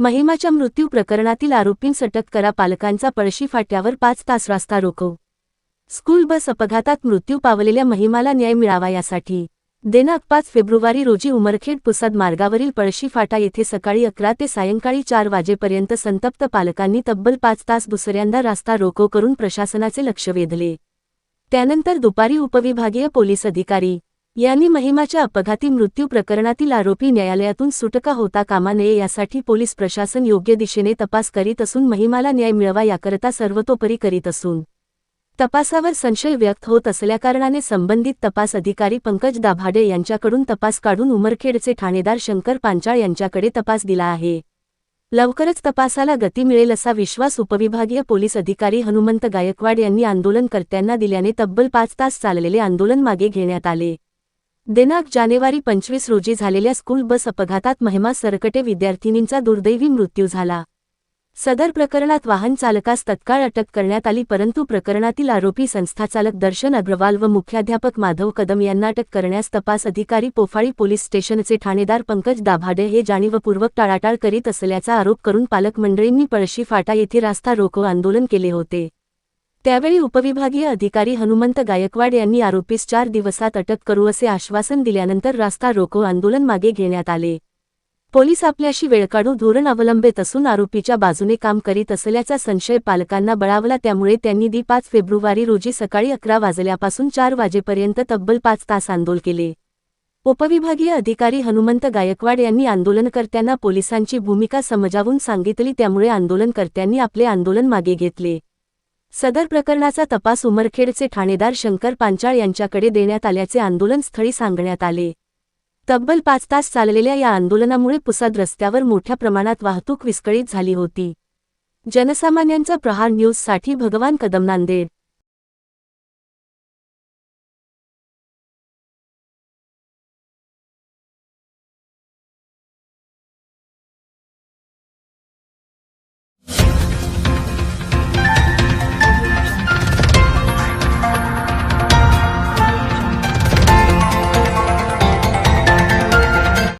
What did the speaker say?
महिमाच्या मृत्यू प्रकरणातील आरोपींस अटक करा पालकांचा पळशी फाट्यावर पाच तास रास्ता रोखव. स्कूल बस अपघातात मृत्यू पावलेल्या महिमाला न्याय मिळावा यासाठी. दिनांक पाच फेब्रुवारी रोजी उमरखेड पुसाद मार्गावरील पळशी फाटा येथे सकाळी अकरा ते सायंकाळी चार वाजेपर्यंत संतप्त पालकांनी तब्बल पाच तास दुसऱ्यांदा रास्ता रोको करून प्रशासनाचे लक्ष वेधले. त्यानंतर दुपारी उपविभागीय पोलीस अधिकारी यांनी महिमाच्या अपघाती मृत्यू प्रकरणातील आरोपी न्यायालयातून सुटका होता कामा नये यासाठी पोलीस प्रशासन योग्य दिशेने तपास करीत असून महिमाला न्याय मिळवा याकरता सर्वतोपरी करीत असून. तपासावर संशय व्यक्त होत असल्याकारणाने संबंधित तपास अधिकारी पंकज दाभाडे यांच्याकडून तपास काढून उमरखेडचे ठाणेदार शंकर पांचाळ यांच्याकडे तपास दिला आहे. लवकरच तपासाला गती मिळेल असा विश्वास उपविभागीय पोलीस अधिकारी हनुमंत गायकवाड यांनी आंदोलनकर्त्यांना दिल्याने तब्बल पाच तास चाललेले आंदोलन मागे घेण्यात आले. दिनांक जानेवारी पंचवीस रोजी झालेल्या स्कूल बस अपघातात महिमा सरकटे विद्यार्थिनींचा दुर्दैवी मृत्यू झाला. सदर प्रकरणात वाहन चालकास तत्काळ अटक करण्यात आली परंतु प्रकरणातील आरोपी संस्थाचालक दर्शन अग्रवाल व मुख्याध्यापक माधव कदम यांना अटक करण्यास तपास अधिकारी पोफाळी पोलीस स्टेशनचे ठाणेदार पंकज दाभाडे हे जाणीवपूर्वक टाळाटाळ करीत असल्याचा आरोप करून पालकमंडळींनी पळशी फाटा येथे रास्ता रोको आंदोलन केले होते. त्यावेळी उपविभागीय अधिकारी हनुमंत गायकवाड यांनी आरोपीस चार दिवसात अटक करू असे आश्वासन दिल्यानंतर रास्ता रोको आंदोलन मागे घेण्यात आले. पोलीस आपल्याशी वेळकाढू धोरण अवलंबित असून आरोपीच्या बाजूने काम करीत असल्याचा संशय पालकांना बळावला त्यामुळे त्यांनी दी पाच फेब्रुवारी रोजी सकाळी अकरा वाजल्यापासून चार वाजेपर्यंत तब्बल पाच तास आंदोलन केले. उपविभागीय अधिकारी हनुमंत गायकवाड यांनी आंदोलनकर्त्यांना पोलिसांची भूमिका समजावून सांगितली त्यामुळे आंदोलनकर्त्यांनी आपले आंदोलन मागे घेतले. सदर प्रकरणाचा तपास उमरखेडचे ठाणेदार शंकर पांचाळ यांच्याकडे देण्यात आल्याचे आंदोलनस्थळी सांगण्यात आले. तब्बल पाच तास चाललेल्या या आंदोलनामुळे पुसाद रस्त्यावर मोठ्या प्रमाणात वाहतूक विस्कळीत झाली होती. जनसामान्यांचा प्रहार न्यूजसाठी भगवान कदम नांदेड